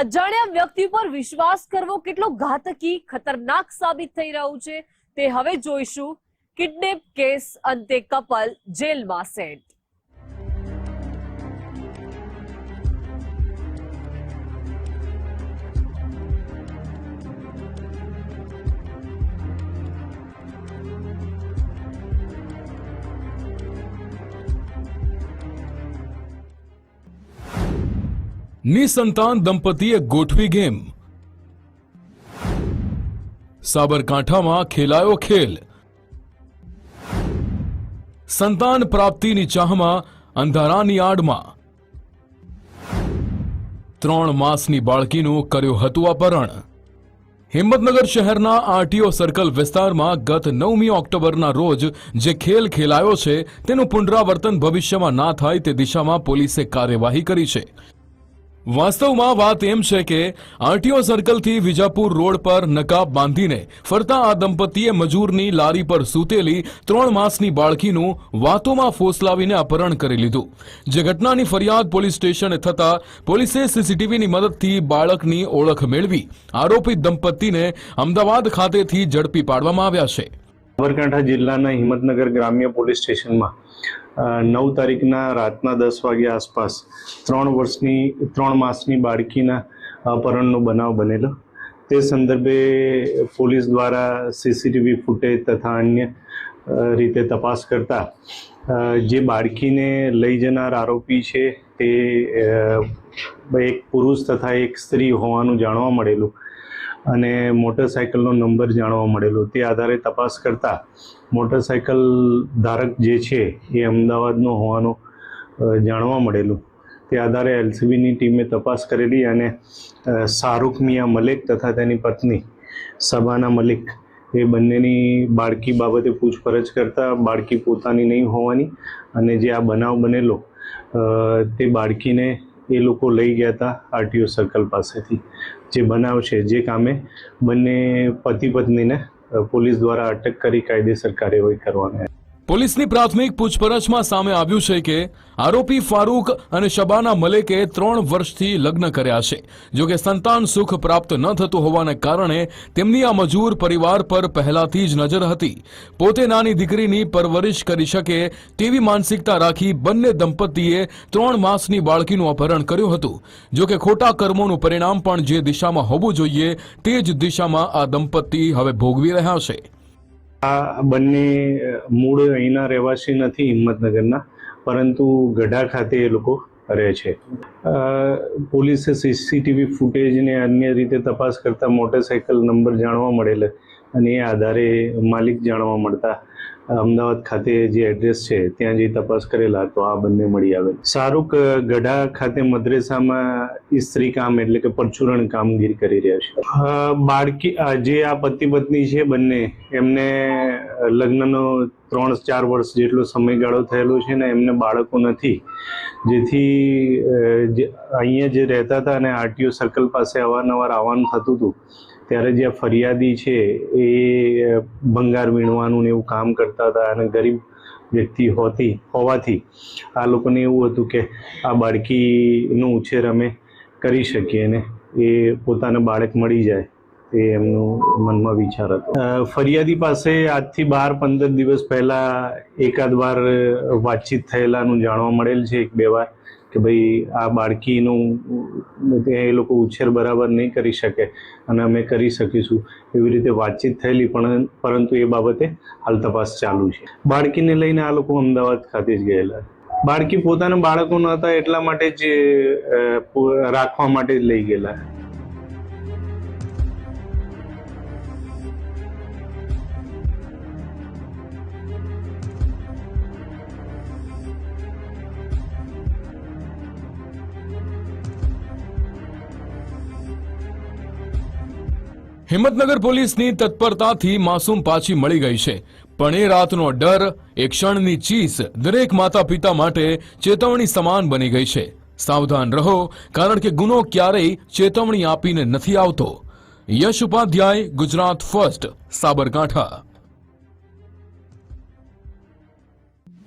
અજાણ્યા વ્યક્તિ પર વિશ્વાસ કરવો કેટલો ઘાતકી, ખતરનાક સાબિત થઈ રહ્યું છે તે હવે જોઈશું. કિડનેપ કેસ અંતે કપલ જેલમાં સેટ. નિસંતાન દંપતીએ ગોઠવી ગેમ. સાબરકાંઠામાં ખેલાયો ખેલ. સંતાન પ્રાપ્તિની ચાહમાં અંધારાની આડમાં. ત્રણ માસની બાળકીનું કર્યું હતું અપહરણ. હિંમતનગર શહેરના આરટીઓ સર્કલ વિસ્તારમાં ગત નવમી ઓક્ટોબરના રોજ જે ખેલ ખેલાયો છે, તેનું પુનરાવર્તન ભવિષ્યમાં ના થાય તે દિશામાં પોલીસે કાર્યવાહી કરી છે. વાસ્તવમાં વાત એમ છે કે આરટીઓ સર્કલથી વિજાપુર રોડ પર નકાબ બાંધીને ફરતા આ દંપતીએ મજૂરની લારી પર સૂતેલી ત્રણ માસની બાળકીનું વાતોમાં ફોસલાવીને અપહરણ કરી લીધું. જે ઘટનાની ફરિયાદ પોલીસ સ્ટેશને થતા પોલીસે સીસીટીવીની મદદથી બાળકની ઓળખ મેળવી આરોપી દંપતીને અમદાવાદ ખાતેથી ઝડપી પાડવામાં આવ્યા છે. સાબરકાંઠા જિલ્લાના હિંમતનગર ગ્રામ્ય પોલીસ સ્ટેશનમાં નવ તારીખના રાતના દસ વાગ્યા આસપાસ ત્રણ વર્ષની, ત્રણ માસની બાળકીના અપહરણનો બનાવ બનેલો. તે સંદર્ભે પોલીસ દ્વારા સીસીટીવી ફૂટેજ તથા અન્ય રીતે તપાસ કરતા જે બાળકીને લઈ જનાર આરોપી છે તે એક પુરુષ તથા એક સ્ત્રી હોવાનું જાણવા મળેલું. અને મોટરસાયકલનો નંબર જાણવા મળેલો. તે આધારે તપાસ કરતા મોટરસાયકલ ધારક જે છે એ અમદાવાદનો હોવાનું જાણવા મળેલું. તે આધારે એલસીબીની ટીમે તપાસ કરેલી અને શાહરૂખ મિયા મલિક તથા તેની પત્ની સબાના મલિક એ બંનેની બાળકી બાબતે પૂછપરછ કરતા બાળકી પોતાની નહીં હોવાની અને જે આ બનાવ બનેલો તે બાળકીને એ લોકો લઈ ગયા હતા આરટીઓ સર્કલ પાસેથી. જે બનાવ છે, જે કામે બંને પતિ પત્નીને પોલીસ દ્વારા અટક કરી કાયદેસર કાર્યવાહી કરવાની. પોલીસની પ્રાથમિક પૂછપરછમાં સામે આવ્યું છે કે આરોપી ફારૂક અને શબાના મલેકે ત્રણ વર્ષથી લગ્ન કર્યા છે. જોકે સંતાન સુખ પ્રાપ્ત ન થતું હોવાને કારણે તેમની આ મજૂર પરિવાર પર પહેલાથી જ નજર હતી. પોતે નાની દીકરીની પરવરિશ કરી શકે તેવી માનસિકતા રાખી બંને દંપતીએ ત્રણ માસની બાળકીનું અપહરણ કર્યું હતું. જોકે ખોટા કર્મોનું પરિણામ પણ જે દિશામાં હોવું જોઈએ તે જ દિશામાં આ દંપતી હવે ભોગવી રહ્યા છે. આ બંને મૂળ અહીંના રહેવાસી નથી હિંમતનગરના, પરંતુ ગઢા ખાતે એ લોકો રહે છે. પોલીસે સીસીટીવી ફૂટેજને અન્ય રીતે તપાસ કરતા મોટરસાયકલ નંબર જાણવા મળેલ અને એ આધારે માલિક જાણવા મળતા અમદાવાદ ખાતે જે એડ્રેસ છે, ત્યાં જઈ તપાસ કરેલા તો આ બંને મળી આવે. શાહરૂખ ગઢા ખાતે મદ્રેસામાં ઇસ્ત્રી કામ એટલે કે પરચુરણ કામગીરી કરી રહ્યા છે. બાળકી જે આ પતિ પત્ની છે બંને, એમને લગ્નનો ત્રણ ચાર વર્ષ જેટલો સમયગાળો થયેલો છે ને એમને બાળકો નથી. જેથી અહીંયા જે રહેતા હતા અને આરટીઓ સર્કલ પાસે અવારનવાર આવવાનું થતું હતું ત્યારે જે ફરિયાદી છે, એ ભંગાર વીણવાનું ને એવું કામ કરતા હતા અને ગરીબ વ્યક્તિ હોતી, હોવાથી આ લોકોને એવું હતું કે આ બાળકીનો ઉછેર અમે કરી શકીએ ને એ પોતાને બાળક મળી જાય, એ એમનું મનમાં વિચાર હતો. ફરિયાદી પાસે આજથી બાર, પંદર દિવસ પહેલાં એકાદ વાર વાતચીત થયેલાનું જાણવા મળેલ છે, એક બે વાર. કે ભાઈ આ બાળકીનું એ લોકો ઉછેર બરાબર નહીં કરી શકે અને અમે કરી શકીશું. એવી રીતે વાતચીત થયેલી પણ પરંતુ એ બાબતે હાલ તપાસ ચાલુ છે. બાળકીને લઈને આ લોકો અમદાવાદ ખાતે જ ગયેલા. બાળકી પોતાના બાળકો ન હતા એટલા માટે જ રાખવા માટે જ લઈ ગયેલા. હિંમતનગર પોલીસની તત્પરતાથી માસૂમ પાછી મળી ગઈ છે. પણ એ રાતનો ડર, એ ક્ષણની ચીસ દરેક માતા પિતા માટે ચેતવણી સમાન બની ગઈ છે. સાવધાન રહો, કારણ કે ગુનો ક્યારેય ચેતવણી આપીને નથી આવતો. યશ ઉપાધ્યાય, ગુજરાત ફર્સ્ટ, સાબરકાંઠા.